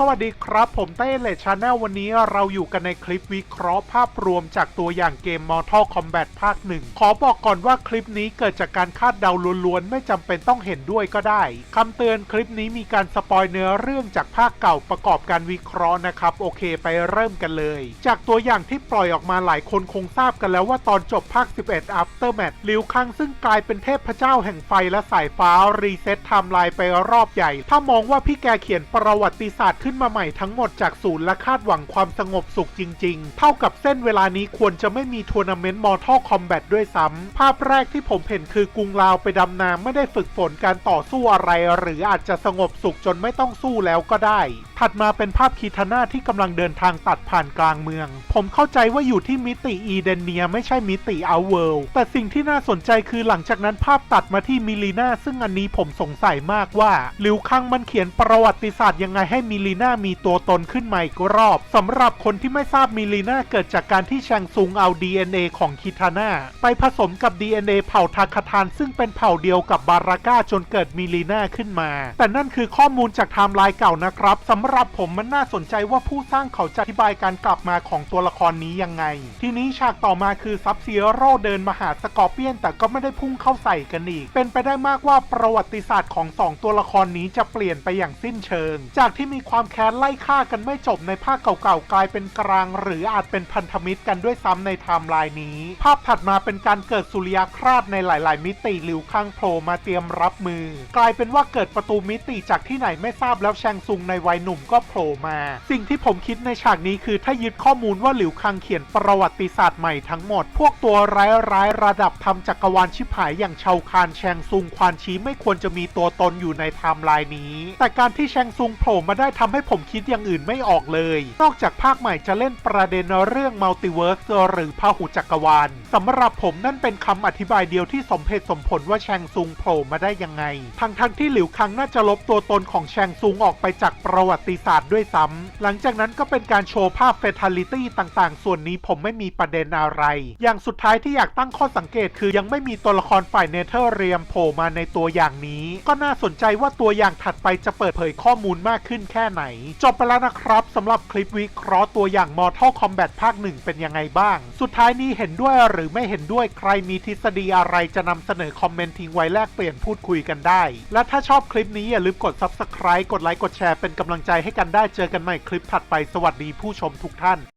สวัสดีครับผมเต้เลชาแนลวันนี้เราอยู่กันในคลิปวิเคราะห์ภาพรวมจากตัวอย่างเกม Mortal Kombat ภาคหนึ่งขอบอกก่อนว่าคลิปนี้เกิดจากการคาดเดาล้วนๆ ไม่จำเป็นต้องเห็นด้วยก็ได้คำเตือนคลิปนี้มีการสปอยเนื้อเรื่องจากภาคเก่าประกอบการวิเคราะห์นะครับ โอเคไปเริ่มกันเลย จากตัวอย่างที่ปล่อยออกมาหลายคนคงทราบกันแล้วว่าตอนจบภาค 11 Aftermath ลิวคังซึ่งกลายเป็นเทพเจ้าแห่งไฟและสายฟ้ารีเซ็ตไทม์ไลน์ไปรอบใหญ่ ถ้ามองว่าพี่แกเขียนประวัติศาสตร์ขึ้นมาใหม่ทั้งหมดจากศูนย์และคาดหวังความสงบสุขจริง ๆ เท่ากับเส้นเวลานี้ควรจะไม่มีทัวร์นาเมนต์มอร์ทัลคอมแบทด้วยซ้ำภาพแรกที่ผมเห็นคือกรุงลาวไปดำน้ำไม่ได้ฝึกฝนการต่อสู้อะไร หรืออาจจะสงบสุขจนไม่ต้องสู้แล้วก็ได้ถัดมาเป็นภาพคีทาน่าที่กำลังเดินทางตัดผ่านกลางเมือง ผมเข้าใจว่าอยู่ที่มิติอีเดนเนียไม่ใช่มิติอาเวิลด์แต่สิ่งที่น่าสนใจคือหลังจากนั้นภาพตัดมาที่มิลีนาซึ่งอันนี้ผมสงสัยมากว่าหลิวคังมันเขียนประวัติศาสตร์ยังไงให้มิลีนามีตัวตนขึ้นมาอีกรอบสำหรับคนที่ไม่ทราบมิลีนาเกิดจากการที่แชงซุงเอา DNA ของคิทาน่าไปผสมกับ DNA เผ่าทาคาทาน ซึ่งเป็นเผ่าเดียวกับบาราก้าจนเกิดมิลีนาขึ้นมา แต่นั่นคือข้อมูลจากไทม์ไลน์เก่านะครับสำหรับผมมันน่าสนใจว่าผู้สร้างเขาจะอธิบายการกลับมาของตัวละครนี้ยังไง ทีนี้ฉากต่อมาคือซับซีโร่เดินมาหาสกอร์เปียน แต่ก็ไม่ได้พุ่งเข้าใส่กันอีก เป็นไปได้มากว่าประวัติศาสตร์ของสองตัวละครนี้จะเปลี่ยนไปอย่างสิ้นเชิง จากที่มีความแค้นไล่ฆ่ากันไม่จบในภาคเก่าๆกลายเป็นกลาง หรืออาจเป็นพันธมิตรกันด้วยซ้ำในไทม์ไลน์นี้ ภาพถัดมาเป็นการเกิดสุริยคราสในหลาย ๆ มิติหลิวข้างโผล่มาเตรียมรับมือ กลายเป็นว่าเกิดประตูมิติจากที่ไหนไม่ทราบแล้วแชงซุงในวัยหนุ่มก็โผล่มา สิ่งที่ผมคิดในฉากนี้คือถ้ายึดข้อมูลว่าหลิวคังเขียนประวัติศาสตร์ใหม่ทั้งหมด พวกตัวร้ายๆระดับทำจักรวาลชิบหายอย่างชาวคานแชงซุงควานชีไม่ควรจะมีตัวตนอยู่ในไทม์ไลน์นี้ แต่การที่แชงซุงโผล่มาได้ทำให้ผมคิดอย่างอื่นไม่ออกเลย นอกจากภาคใหม่จะเล่นประเด็นเรื่องมัลติเวิร์สหรือพหุจักรวาลสำหรับผมนั่นเป็นคำอธิบายเดียวที่สมเหตุสมผลว่าแชงซุงโผล่มาได้ยังไง ทั้งทั้งที่หลิวคังน่าจะลบตัวตนของแชงซุงออกไปจากประวัติศาสตร์ด้วยซ้ำ หลังจากนั้นก็เป็นการโชว์ภาพเฟท a ลิตี้ต่างๆ ส่วนนี้ผมไม่มีประเด็นอะไร อย่างสุดท้ายที่อยากตั้งข้อสังเกตคือยังไม่มีตัวละครฝ่ายเนเธอร์เรียมโผล่มาในตัวอย่างนี้ ก็น่าสนใจว่าตัวอย่างถัดไปจะเปิดเผยข้อมูลมากขึ้นแค่ไหน จบไปแล้วนะครับสำหรับคลิปวิเคราะห์ตัวอย่าง Mortal Kombat ภาคหนึ่งเป็นยังไงบ้าง สุดท้ายนี้เห็นด้วยหรือไม่เห็นด้วยใครมีทฤษฎีอะไรจะนำเสนอคอมเมนต์ทิ้งไว้แลกเปลี่ยนพูดคุยกันได้ และถ้าชอบคลิปนี้อย่าลืมกด Subscribe กดไลค์กดแชร์เป็นกำลังใจให้กันได้เจอกันใหม่คลิปถัดไปสวัสดีผู้ชมทุกท่าน